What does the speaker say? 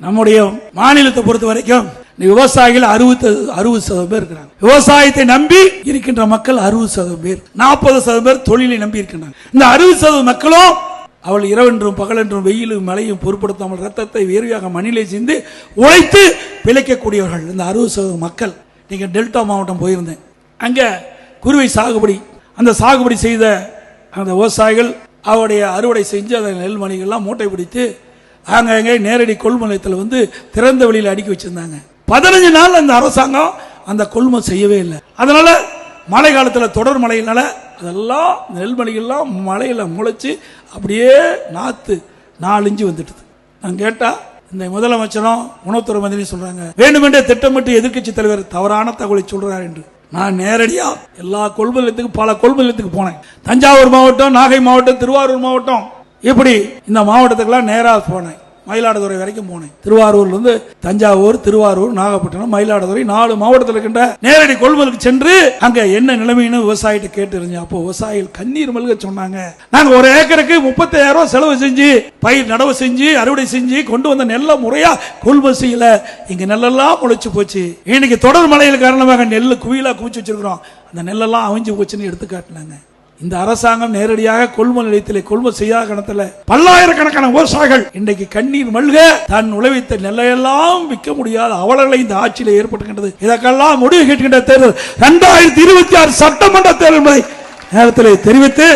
நம்முடைய மாநிலத்தை பொறுத்த வரைக்கும் விவசாயிகள் அறுபது அறுபது சதவீதம் பேர் இருக்கிறாங்க. விவசாயத்தை நம்பி இருக்கின்ற மக்கள் அறுபது சதவீதம் பேர். நாற்பது சதவீதம் பேர் தொழிலை நம்பி இருக்கின்றாங்க. இந்த அறுபது சதவீதம் மக்களும் அவள் இரவென்றும் பகலென்றும் வெயிலும் மழையும் பொருட்படுத்தாமல் ரத்தத்தை வேர்வையாக மண்ணிலே சேர்ந்து உழைத்து பிழைக்கக்கூடியவர்கள். இந்த அறுபது சதவீதம் மக்கள். நீங்கள் டெல்டா மாவட்டம் போயிருந்தேன். அங்கே குருவை சாகுபடி அந்த சாகுபடி செய்த அந்த விவசாயிகள் அவருடைய அறுவடை செஞ்சு அந்த நெல்மணிகள்லாம் மூட்டை பிடித்து அங்கங்கே நேரடி கொள்முதலத்தில் வந்து திறந்த வெளியில் அடுக்கி வச்சுருந்தாங்க. பதினஞ்சு நாள் அந்த அரசாங்கம் அந்த கொள்முதல் செய்யவே இல்லை. அதனால் மழை காலத்தில் தொடர் மழையினால அதெல்லாம் நெல்மணிகள்லாம் மழையில் முளைச்சி அப்படியே நாற்று நாலஞ்சு வந்துட்டுது. நான் கேட்டால் இந்த முதலமைச்சரும் உணவுத்துறை மந்திரி சொல்கிறாங்க வேண்டுமென்றே திட்டமிட்டு எதிர்க்கட்சி தலைவர் தவறான தகவலை சொல்கிறார் என்று. நான் நேரடியாக எல்லா கொள்முதலத்துக்கும் பல கொள்முதலத்துக்கு போனேன். தஞ்சாவூர் மாவட்டம் நாகை மாவட்டம் திருவாரூர் மாவட்டம் இப்படி இந்த மாவட்டத்துக்கெல்லாம் நேராக போனேன். மயிலாடுதுறை வரைக்கும் போனேன். திருவாரூர்ல இருந்து தஞ்சாவூர் திருவாரூர் நாகப்பட்டினம் மயிலாடுதுறை நாலு மாவட்டத்தில் இருக்கின்ற நேரடி கொள்முதலுக்கு சென்று அங்க என்ன நிலைமைன்னு விவசாயிட்ட கேட்டு இருந்தேன் அப்போ விவசாயிகள் கண்ணீர் மல்க சொன்னாங்க. நாங்க ஒரு ஏக்கருக்கு முப்பத்தாயிரம் ரூபாய் செலவு செஞ்சு பயிர் நடவு செஞ்சு அறுவடை செஞ்சு கொண்டு வந்த நெல்லை முறையா கொள்முதல் செய்யல. இங்க நெல்லெல்லாம் முளைச்சு போச்சு. இன்னைக்கு தொடர் மழையில் காரணமாக நெல் குவியலா குவிச்சு வச்சிருக்கிறோம். அந்த நெல்லெல்லாம் அவிஞ்சு போச்சுன்னு எடுத்து காட்டினாங்க இந்த அரசாங்கம் நேரடியாக கொள்முதல் நிலையத்தில் கொள்முதல் செய்யாத கணத்துல பல்லாயிரக்கணக்கான விவசாயிகள் இன்றைக்கு கண்ணீர் மல்க தன் உழைவித்த நெல்லையெல்லாம் விற்க முடியாத அவலங்களை இந்த ஆட்சியில் ஏற்பட்டுகின்றது இதற்கெல்லாம் முடிவு கேட்கின்ற தேர்தல் இரண்டாயிரத்தி இருபத்தி ஆறு சட்டமன்ற தேர்தல் என்பதை நேரத்தில் தெரிவித்து